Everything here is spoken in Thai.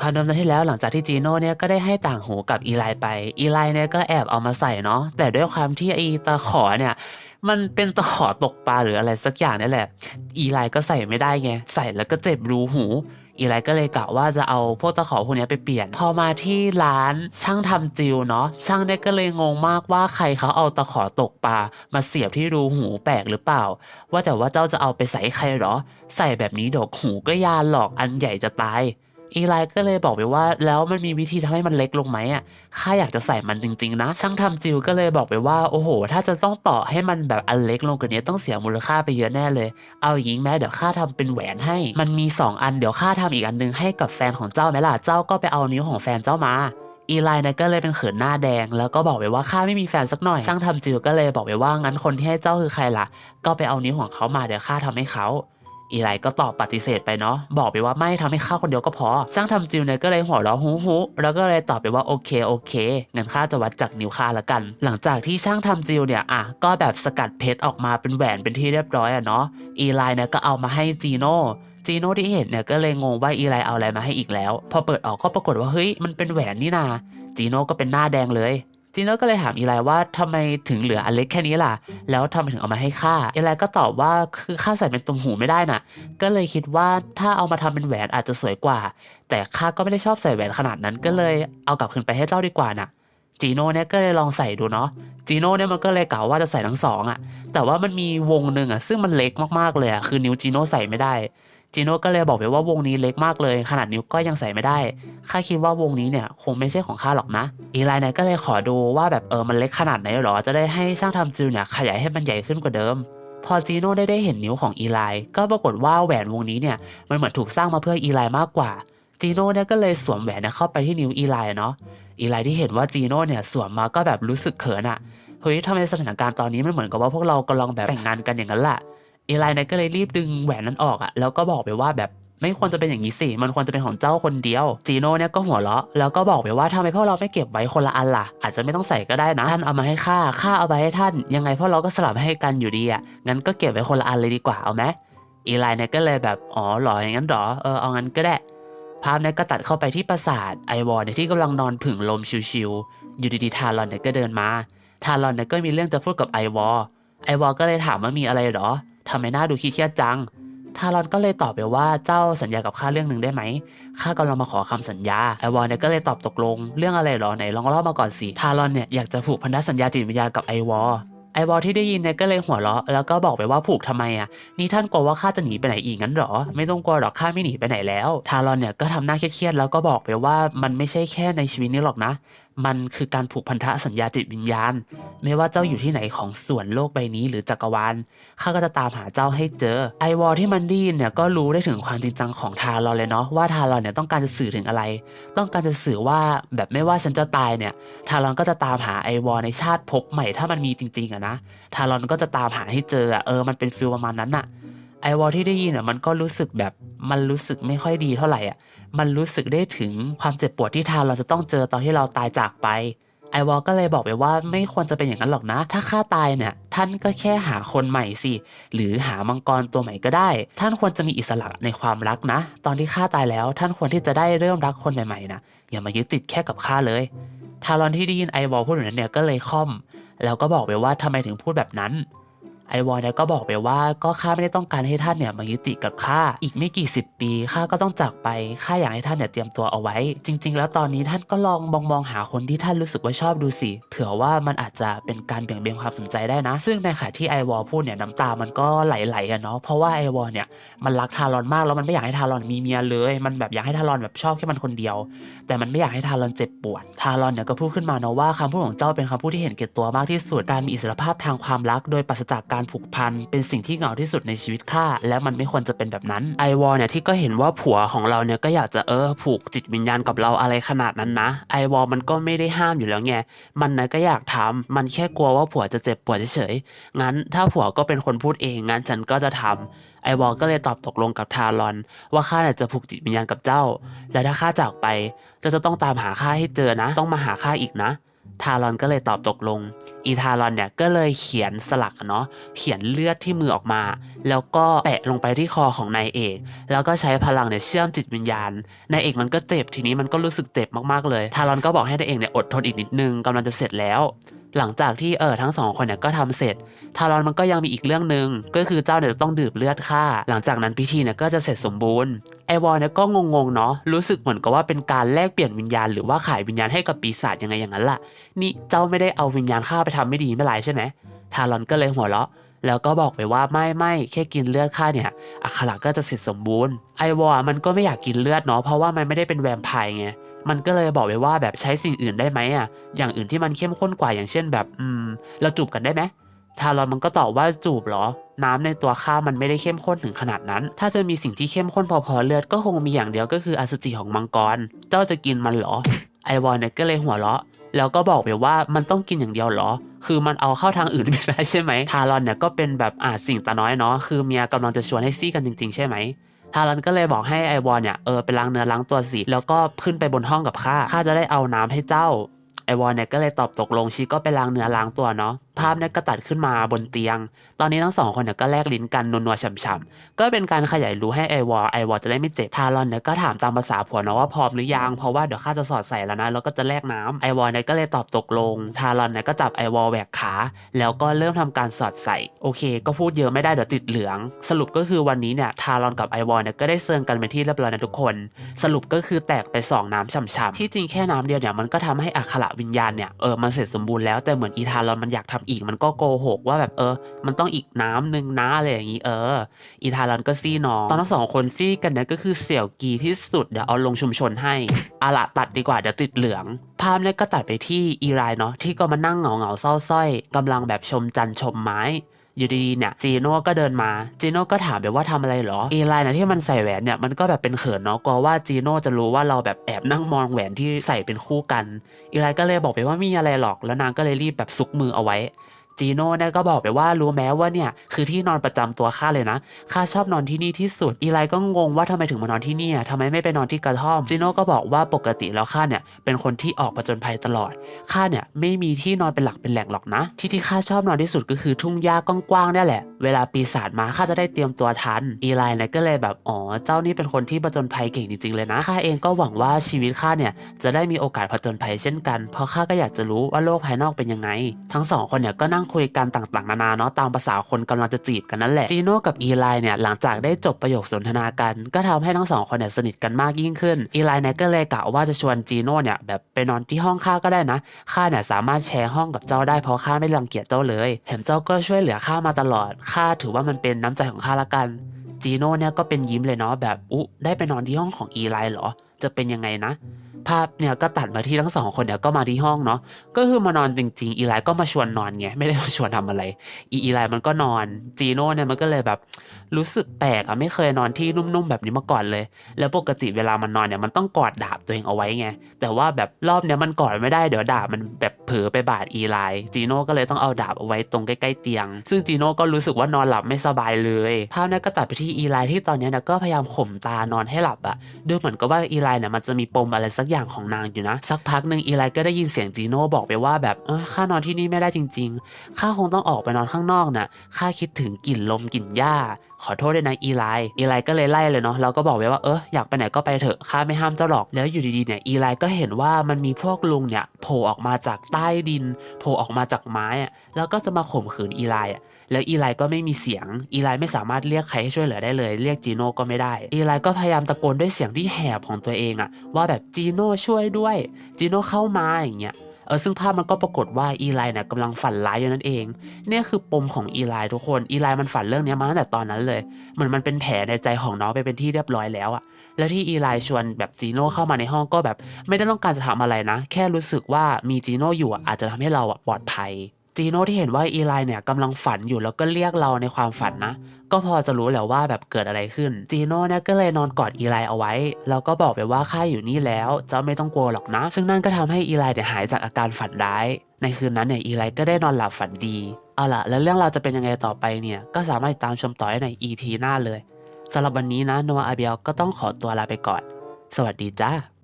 ความดำเนินที่แล้วหลังจากที่จีโน่เนี่ยก็ได้ให้ต่างหูกับอีไลไปอีไลเนี่ยก็แอบเอามาใส่เนาะแต่ด้วยความที่ไอตะขอเนี่ยมันเป็นตะขอตกปลาหรืออะไรสักอย่างนี่แหละ อีไลก็ใส่ไม่ได้ไงใส่แล้วก็เจ็บรูหู อีไลก็เลยกะว่าจะเอาพวกตะขอพวกนี้ไปเปลี่ยน พอมาที่ร้านช่างทำจิวเนาะช่างเนี่ยก็เลยงงมากว่าใครเขาเอาตะขอตกปลามาเสียบที่รูหูแปลกหรือเปล่า ว่าแต่ว่าเจ้าจะเอาไปใส่ใครเหรอ ใส่แบบนี้ดอกหูก็ยานหรอกอันใหญ่จะตาย อีไลก็เลยบอกไปว่าแล้วมันมีวิธีทำให้มันเล็กลงไหมอะข้าอยากจะใส่มันจริงๆนะ ช่างทำจิวก็เลยบอกไปว่าโอ้โห ถ้าจะต้องต่อให้มันแบบอันเล็กลงกว่านี้ต้องเสียมูลค่าไปเยอะแน่เลย เอาอย่างนี้แม้เดี๋ยวข้าทำเป็นแหวนให้ มันมี 2 อันเดี๋ยวข้าทำอีกอันนึงให้กับแฟนของเจ้าไหมล่ะเจ้าก็ไปเอานิ้วของแฟนเจ้ามาอีไลเนี่ยก็เลยเป็นเขินหน้าแดง แล้วก็บอกไปว่าข้าไม่มีแฟนสักหน่อย ช่างทำจิวก็เลยบอกไปว่างั้นคนที่ให้เจ้าคือใครล่ะ ก็ไปเอานิ้วของเขามาเดี๋ยวข้าทำให้เขา อีไลก็ตอบปฏิเสธไปเนาะบอกไปว่าไม่ทำให้ข้าคนเดียวก็พอช่างทำจิวเนี่ยก็เลยหัวเราะฮู้ฮู้แล้วก็เลยตอบไปว่าโอเคโอเคงั้นข้าจะวัดจากนิ้วข้าละกัน หลังจากที่ช่างทำจิวเนี่ยอะก็แบบสกัดเพชรออกมาเป็นแหวนเป็นที่เรียบร้อยอะเนาะอีไลเนี่ยก็เอามาให้จีโน่จีโน่ที่เห็นเนี่ยก็เลยงงว่าอีไลเอาอะไรมาให้อีกแล้ว พอเปิดออกก็ปรากฏว่าเฮ้ยมันเป็นแหวนนี่นาจีโน่ก็เป็นหน้าแดงเลย จีโน่ก็เลยถามอีไลว่าทำไมถึงเหลืออันเล็กแค่นี้ล่ะ แล้วทำไมถึงเอามาให้ข้าอีไลก็ตอบว่าคือข้าใส่เป็นตุ่มหูไม่ได้น่ะ ก็เลยคิดว่าถ้าเอามาทำเป็นแหวนอาจจะสวยกว่า แต่ข้าก็ไม่ได้ชอบใส่แหวนขนาดนั้นก็เลยเอากลับคืนไปให้เจ้าดีกว่าน่ะจีโน่เนี่ยก็เลยลองใส่ดูเนาะจีโน่เนี่ยมันก็เลยกล่าวว่าจะใส่ทั้งสองอะ่ะแต่ว่ามันมีวงหนึ่งอะ่ะซึ่งมันเล็กมากๆเลยอะ่ะคือนิ้วจีโน่ใส่ไม่ได้ จีโน่ก็เลยบอกไปว่าวงนี้เล็กมากเลย ขนาดนิ้วก็ยังใส่ไม่ได้ ข้าคิดว่าวงนี้เนี่ยคงไม่ใช่ของข้าหรอกนะ อีไลเนี่ยก็เลยขอดูว่าแบบเออมันเล็กขนาดไหนหรอ จะได้ให้ช่างทำจิวเนี่ยขยายให้มันใหญ่ขึ้นกว่าเดิม พอจีโน่ได้ได้เห็นนิ้วของอีไลก็ปรากฏว่าแหวนวงนี้เนี่ยมันเหมือนถูกสร้างมาเพื่ออีไลมากกว่าจีโน่เนี่ยก็เลยสวมแหวนเนี่ยเข้าไปที่นิ้วอีไลเนาะ อีไลที่เห็นว่าจีโน่เนี่ยสวมมาก็แบบรู้สึกเขินอะเฮ้ยทำไมสถานการณ์ตอนนี้มันเหมือนกับว่าพวกเรากำลังแบบแต่งงานกันอย่างนั้นแหละ เอไลเนี่ยก็เลยรีบดึงแหวนนั้นออกอะแล้วก็บอกไปว่าแบบไม่ควรจะเป็นอย่างนี้สิ มันควรจะเป็นของเจ้าคนเดียว จีโน่เนี่ยก็หัวเราะ แล้วก็บอกไปว่าทำไมพวกเราไม่เก็บไว้คนละอันล่ะ อาจจะไม่ต้องใส่ก็ได้นะ ท่านเอามาให้ข้า ข้าเอาไปให้ท่าน ยังไงพวกเราก็สลับให้กันอยู่ดีอะงั้นก็เก็บไว้คนละอันเลยดีกว่า เอาไหมอีไลเนี่ยก็เลยแบบ อ๋อหรอ อย่างนั้นเหรอ เออ เอางั้นก็ได้ ภาพเนี่ยก็ตัดเข้าไปที่ปราสาทไอวอร์เนี่ยที่กำลังนอนผึ่งลมชิวๆ อยู่ดีๆทารอนเนี่ยก็เดินมา ทารอนเนี่ยก็มีเรื่องจะพูดกับไอวอร์ไอวอร์ก็เลยถามว่ามีอะไรหรอ ทำไมหน้าดูขี้เครียดจัง ทารอนก็เลยตอบไปว่าเจ้าสัญญากับข้าเรื่องหนึ่งได้ไหมข้ากำลังมาขอคำสัญญาไอวอร์เนี่ยก็เลยตอบตกลง เรื่องอะไรหรอไหนลองเล่ามาก่อนสิทารอนเนี่ยอยากจะผูกพันธสัญญาจิตวิญญาณกับไอวอไอวอร์ที่ได้ยินเนี่ยก็เลยหัวเราะแล้วก็บอกไปว่าผูกทำไมอะนี่ท่านกลัวว่าข้าจะหนีไปไหนอีกงั้นหรอ ไม่ต้องกลัวหรอกข้าไม่หนีไปไหนแล้ว ทารอนเนี่ยก็ทำหน้าเครียดๆแล้วก็บอกไปว่ามันไม่ใช่แค่ในชีวิตนี้หรอกนะ มันคือการผูกพันธะสัญญาจิตวิญญาณ ไม่ว่าเจ้าอยู่ที่ไหนของส่วนโลกใบนี้หรือจักรวาลข้าก็จะตามหาเจ้าให้เจอ ไอวอลที่มันไดีนเนี่ยก็รู้ได้ถึงความจริงจังของทารอนเลยเนาะว่าทารอนเนี่ยต้องการจะสื่อถึงอะไร ต้องการจะสื่อว่าแบบไม่ว่าฉันจะตายเนี่ยทารอนก็จะตามหาไอวอลในชาติภพใหม่ถ้ามันมีจริงๆอะนะทารอนก็จะตามหาให้เจออะเออมันเป็นฟิลประมาณนั้นอะ อวอลที่ได้ยินอะมันก็รู้สึกแบบมันรู้สึกไม่ค่อยดีเท่าไหร่อะมันรู้สึกได้ถึงความเจ็บปวดที่ทารอนจะต้องเจอตอนที่เราตายจากไปไอวอลก็เลยบอกไปว่าไม่ควรจะเป็นอย่างนั้นหรอกนะ ถ้าข้าตายเนี่ย ท่านก็แค่หาคนใหม่สิ หรือหามังกรตัวใหม่ก็ได้ ท่านควรจะมีอิสระในความรักนะ ตอนที่ข้าตายแล้ว ท่านควรที่จะได้เริ่มรักคนใหม่ๆนะอย่ามายึดติดแค่กับข้าเลย ทารอนที่ได้ยินไอวอลพูดแบบนั้นเนี่ยก็เลยค่อม แล้วก็บอกไปว่าทำไมถึงพูดแบบนั้น ไอวอลเนี่ยก็บอกไปว่าก็ข้าไม่ได้ต้องการให้ท่านเนี่ยมายึดติกับข้าอีกไม่กี่สิบปีข้าก็ต้องจากไปข้าอยากให้ท่านเนี่ยเตรียมตัวเอาไว้ จริง ๆ แล้วตอนนี้ท่านก็ลองมองมองหาคนที่ท่านรู้สึกว่าชอบดูสิเผื่อว่ามันอาจจะเป็นการเบี่ยงเบนความสนใจได้นะ ซึ่งในขณะที่ไอวอลพูดเนี่ยน้ำตามันก็ไหลๆกันเนาะเพราะว่าไอวอลเนี่ยมันรักทารอนมากแล้วมันไม่อยากให้ทารอนมีเมียเลย มันแบบอยากให้ทารอนแบบชอบแค่มันคนเดียว แต่มันไม่อยากให้ทารอนเจ็บปวดทารอนเนี่ยก็พูดขึ้นมาเนาะว่าคำพูดของเจ้าเป็นคำพูดที่เห็นแก่ตัวมากที่สุดการมีอิสรภาพทางความรัก โดยปราศจากการผูกพัน เป็นสิ่งที่เหงาที่สุดในชีวิตข้าและมันไม่ควรจะเป็นแบบนั้นไอวอลเนี่ยที่ก็เห็นว่าผัวของเราเนี่ยก็อยากจะเออผูกจิตวิญญาณกับเราอะไรขนาดนั้นนะไอวอลมันก็ไม่ได้ห้ามอยู่แล้วไงมันนะก็อยากทำมันแค่กลัวว่าผัวจะเจ็บปวดเฉยๆงั้นถ้าผัวก็เป็นคนพูดเองงั้นฉันก็จะทำไอวอลก็เลยตอบตกลงกับทารอน ว่าข้าเนี่ยจะผูกจิตวิญญาณกับเจ้า และถ้าข้าจากไปเจ้าจะต้องตามหาข้าให้เจอนะ ต้องมาหาข้าอีกนะ ทารอนก็เลยตอบตกลง อีธารอนเนี่ยก็เลยเขียนสลักเนาะเขียนเลือดที่มือออกมา แล้วก็แปะลงไปที่คอของนายเอก แล้วก็ใช้พลังเนี่ยเชื่อมจิตวิญญาณนายเอกมันก็เจ็บทีนี้มันก็รู้สึกเจ็บมากๆเลยทารอนก็บอกให้นายเอกเนี่ยอดทนอีกนิดนึงกำลังจะเสร็จแล้วหลังจากที่เออทั้งสองคนเนี่ยก็ทำเสร็จ ทารอนมันก็ยังมีอีกเรื่องหนึ่งก็คือเจ้าเนี่ยจะต้องดื่มเลือดข้าหลังจากนั้นพิธีเนี่ยก็จะเสร็จสมบูรณ์ไอวอลเนี่ยก็งงๆเนาะรู้สึกเหมือนกับว่าเป็นการแลกเปลี่ยนวิญญาณหรือว่าขายวิญญาณให้กับปีศาจยังไงอย่างนั้นล่ะนี่เจ้าไม่ได้เอาวิญญาณข้าไปทำไม่ดีไม่ไรใช่ไหมทารอนก็เลยหัวเราะ แล้วก็บอกไปว่าไม่ไม่แค่กินเลือดข้าเนี่ย อัคระก็จะเสร็จสมบูรณ์ ไอวอลมันก็ไม่อยากกินเลือดเนาะเพราะว่ามันไม่ได้เป็นแวมไพร์ไงมันก็เลยบอกไปว่าแบบใช้สิ่งอื่นได้ไหมอะ อย่างอื่นที่มันเข้มข้นกว่าอย่างเช่นแบบ อืม เราจูบกันได้ไหมทารอนมันก็ตอบว่าจูบเหรอ น้ำในตัวข้ามันไม่ได้เข้มข้นถึงขนาดนั้น ถ้าจะมีสิ่งที่เข้มข้นพอๆเลือดก็คงมีอย่างเดียวก็คืออสุจิของมังกร เจ้าจะกินมันเหรอ ไอวอนเนี่ยก็เลยหัวเราะ แล้วก็บอกไปว่ามันต้องกินอย่างเดียวหรอ คือมันเอาเข้าทางอื่นไม่ได้ใช่ไหมทารอนเนี่ยก็เป็นแบบอ่าสิ่งตาน้อยเนาะคือเมียกำลังจะชวนให้ซี่กันจริง ๆ ใช่ไหมทารอนก็เลยบอกให้ไอวอนเนี่ยเออไปล้างเนื้อล้างตัวสิแล้วก็ขึ้นไปบนห้องกับข้าข้าจะได้เอาน้ำให้เจ้าไอวอนเนี่ยก็เลยตอบตกลงชีก็ไปล้างเนื้อล้างตัวเนาะ ภาพเนี่ยก็ตัดขึ้นมาบนเตียง ตอนนี้ทั้งสองคนเนี่ยก็แลกลิ้นกันนัวๆฉ่ำๆก็เป็นการขยายรู้ให้ไอวอไอวอจะได้ไม่เจ็บทารอนเนี่ยก็ถามตามภาษาผัวเนาะว่าพร้อมหรือยังเพราะว่าเดี๋ยวข้าจะสอดใส่แล้วนะแล้วก็จะแลกน้ำไอวอเนี่ยก็เลยตอบตกลง ทารอนเนี่ยก็จับไอวอแหวกขา แล้วก็เริ่มทำการสอดใส่โอเค ก็พูดเยอะไม่ได้เดี๋ยวติดเหลือง สรุปก็คือวันนี้เนี่ยทารอนกับไอวอเนี่ยก็ได้เซิร์งกันเป็นที่เรียบร้อยนะทุกคน สรุปก็คือแตกไปสองน้ำฉ่ำๆที่จริงแค่น้ำเดียวเนี่ยมันก็ทำให้อัคระวิญญาณเนี่ยเออมันเสร็จสมบูรณ์แล้วแต่เหมือนอีทารอนมันอยากทำอีกมันก็โกหกว่าแบบเออ มันต้องอีกน้ำหนึ่งนะอะไรอย่างนี้เออ อีทารันก็ซี่น้องตอนทั้งสองคนซี่กันเนี่ยก็คือเสี่ยวกีที่สุดเดี๋ยวเอาลงชุมชนให้อาละตัดดีกว่าเดี๋ยวติดเหลือง ภาพเนี่ยก็ตัดไปที่อีไรเนาะที่ก็มานั่งเหงาเหงาเศร้าสร้อยกำลังแบบชมจันทร์ชมไม้ อยู่ดีๆเนี่ยจีโน่ก็เดินมาจีโน่ก็ถามแบบว่าทำอะไรเหรออีไลน์นะที่มันใส่แหวนเนี่ยมันก็แบบเป็นเขินเนาะกลัวว่าจีโน่จะรู้ว่าเราแบบแอบนั่งมองแหวนที่ใส่เป็นคู่กันอีไลน์ก็เลยบอกไปว่ามีอะไรหรอก แล้วนางก็เลยรีบแบบซุกมือเอาไว้ จีโน่เนี่ยก็บอกไปว่ารู้แม้ว่าเนี่ยคือที่นอนประจำตัวข้าเลยนะข้าชอบนอนที่นี่ที่สุด อีไลก็งงว่าทำไมถึงมานอนที่นี่อะทำไมไม่ไปนอนที่กระท่อมจีโน่ก็บอกว่าปกติแล้วข้าเนี่ยเป็นคนที่ออกผจญภัยตลอดข้าเนี่ยไม่มีที่นอนเป็นหลักเป็นแหล่งหรอกนะ ที่ที่ข้าชอบนอนที่สุดก็คือทุ่งหญ้ากว้างๆนี่แหละ เวลาปีศาจมาข้าจะได้เตรียมตัวทัน อีไลเนี่ยก็เลยแบบอ๋อเจ้านี่เป็นคนที่ผจญภัยเก่งจริงๆเลยนะข้าเองก็หวังว่าชีวิตข้าเนี่ยจะได้มีโอกาสผจญภัยเช่นกัน เพราะข้าก็อยากจะรู้ว่าโลกภายนอกเป็นยังไง ทั้งสองคนเนี่ยก็นั่งคุยกันต่างๆนานาเนาะตามภาษาคนกำลังจะจีบกันนั่นแหละจีโน่กับอีไลเนี่ยหลังจากได้จบประโยคสนทนากัน ก็ทำให้ทั้งสองคนเนี่ยสนิทกันมากยิ่งขึ้นอีไลเนี่ยก็เลยกะว่าจะชวนจีโน่เนี่ยแบบไปนอนที่ห้องข้าก็ได้นะข้าเนี่ยสามารถแชร์ห้องกับเจ้าได้เพราะข้าไม่รังเกียจเจ้าเลยแถมเจ้าก็ช่วยเหลือข้ามาตลอดข้าถือว่ามันเป็นน้ำใจของข้าละกันจีโน่เนี่ยก็เป็นยิ้มเลยเนาะแบบอุ๊ได้ไปนอนที่ห้องของอีไลเหรอจะเป็นยังไงนะ ภาพเนี่ยก็ตัดมาที่ทั้งสองคนเนี่ยก็มาที่ห้องเนาะก็คือมานอนจริงๆอีไลก็มาชวนนอนไงไม่ได้มาชวนทำอะไร อีอีไลมันก็นอนจีโน่เนี่ยมันก็เลยแบบรู้สึกแปลกอะไม่เคยนอนที่นุ่มๆแบบนี้มาก่อนเลย แล้วปกติเวลามันนอนเนี่ยมันต้องกอดดาบตัวเองเอาไว้ไงแต่ว่าแบบรอบเนี้ยมันกอดไม่ได้เดี๋ยวดาบมันแบบเผลอไปบาดอีไลจีโน่ก็เลยต้องเอาดาบเอาไว้ตรงใกล้ๆเตียง ซึ่งจีโน่ก็รู้สึกว่านอนหลับไม่สบายเลยภาพเนี้ยก็ตัดไปที่อีไลที่ตอนเนี้ยนะก็พยายามข่มตานอนให้หลับอะดูเหมือนกับว่าอีไลเนี่ยมันจะมีปมอะไรสักอย่างของนางอยู่นะ สักพักหนึ่งอีไลก็ได้ยินเสียงจีโน่บอกไปว่าแบบเออข้านอนที่นี่ไม่ได้จริง ๆ ข้าคงต้องออกไปนอนข้างนอกน่ะข้าคิดถึงกลิ่นลมกลิ่นหญ้า ขอโทษด้วยนะอีไลอีไลก็เลยไล่เลยเนาะเราก็บอกไว้ว่าเอออยากไปไหนก็ไปเถอะข้าไม่ห้ามเจ้าหรอกแล้วอยู่ดีๆเนี่ยอีไลก็เห็นว่ามันมีพวกลุงเนี่ยโผล่ออกมาจากใต้ดินโผล่ออกมาจากไม้อะแล้วก็จะมาข่มขืนอีไลอะแล้วอีไลก็ไม่มีเสียงอีไลไม่สามารถเรียกใครให้ช่วยเหลือได้เลย เรียกจีโน่ก็ไม่ได้อีไลก็พยายามตะโกนด้วยเสียงที่แหบของตัวเองอะว่าแบบจีโน่ช่วยด้วยจีโน่เข้ามาอย่างเงี้ย เออซึ่งภาพมันก็ปรากฏว่าอีไลเนี่ยกำลังฝันร้ายอยู่นั่นเอง เนี่ยคือปมของอีไลทุกคนอีไลมันฝันเรื่องนี้มาตั้งแต่ตอนนั้นเลย เหมือนมันเป็นแผลในใจของน้องไปเป็นที่เรียบร้อยแล้วอะแล้วที่อีไลชวนแบบจีโน่เข้ามาในห้องก็แบบ ไม่ได้ต้องการจะทำอะไรนะ แค่รู้สึกว่ามีจีโน่อยู่อาจจะทำให้เราอะปลอดภัย จีโน่ที่เห็นว่าอีไลเนี่ยกำลังฝันอยู่แล้วก็เรียกเราในความฝันนะ ก็พอจะรู้และว่าแบบเกิดอะไรขึ้น จีโน่เนี่ยก็เลยนอนกอดอีไลเอาไว้ แล้วก็บอกไปว่าข้าอยู่นี่แล้วเจ้าไม่ต้องกลัวหรอกนะ ซึ่งนั่นก็ทำให้อีไลเนี่ยหายจากอาการฝันร้าย ในคืนนั้นเนี่ยอีไลก็ได้นอนหลับฝันดี เอาล่ะ แล้วเรื่องเราจะเป็นยังไงต่อไปเนี่ยก็สามารถตามชมต่อได้ใน EP หน้าเลยสำหรับวันนี้นะโนอาอาเบลก็ต้องขอตัวลาไปก่อน สวัสดีจ้า